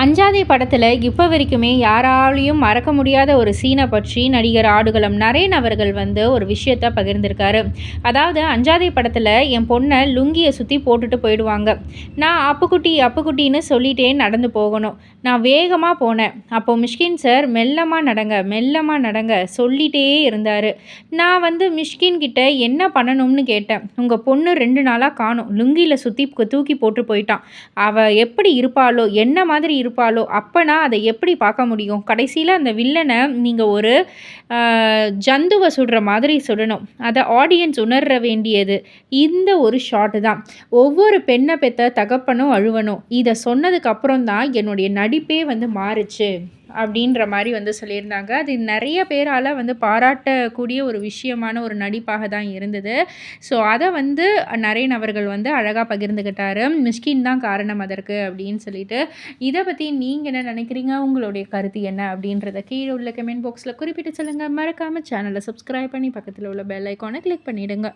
அஞ்சாதே படத்தில் இப்போ வரைக்குமே யாராலையும் மறக்க முடியாத ஒரு சீனை பற்றி நடிகர் ஆடுகளம் நரேன் அவர்கள் வந்து ஒரு விஷயத்த பகிர்ந்திருக்காரு. அதாவது அஞ்சாதே படத்தில் என் பொண்ணை லுங்கியை சுற்றி போட்டுட்டு போயிடுவாங்க. நான் அப்புக்குட்டி அப்புக்குட்டின்னு சொல்லிட்டே நடந்து போகணும். நான் வேகமாக போனேன். அப்போது மிஷ்கின் சார் மெல்லமாக நடங்க மெல்லமாக நடங்க சொல்லிட்டே இருந்தார். நான் வந்து மிஷ்கின் கிட்ட என்ன பண்ணணும்னு கேட்டேன். உங்கள் பொண்ணு ரெண்டு நாளாக காணும். லுங்கியில் சுற்றி தூக்கி போட்டு போயிட்டான். அவள் எப்படி இருப்பாளோ என்ன மாதிரி இருப்பாளோ? அப்போனா அதை எப்படி பார்க்க முடியும்? கடைசியில் அந்த வில்லனை நீங்கள் ஒரு ஜந்துவை சுடுற மாதிரி சுடணும். அதை ஆடியன்ஸ் உணர்ற வேண்டியது இந்த ஒரு ஷாட்டு தான். ஒவ்வொரு பெண்ணை பெற்ற தகப்பனும் அழுவனும். இதை சொன்னதுக்கப்புறம் தான் என்னுடைய நடிப்பே வந்து மாறுச்சு. அப்படின்ற மாதிரி வந்து சொல்லியிருந்தாங்க. அது நிறைய பேரால் வந்து பாராட்டக்கூடிய ஒரு விஷயமான ஒரு நடிப்பாக தான் இருந்தது. ஸோ அதை வந்து நரேன் அவர்கள் வந்து அழகாக பகிர்ந்துக்கிட்டாரு மிஷ்கின் தான் காரணம் அதற்கு அப்படின்னு சொல்லிட்டு. இதை பற்றி நீங்கள் என்ன நினைக்கிறீங்க? உங்களுடைய கருத்து என்ன? அப்படின்றத கீழே உள்ள கமெண்ட் பாக்ஸில் குறிப்பிட்டு சொல்லுங்கள் மறக்காமல் சேனலை சப்ஸ்கிரைப் பண்ணி பக்கத்தில் உள்ள பெல் ஐக்கானை கிளிக் பண்ணிவிடுங்க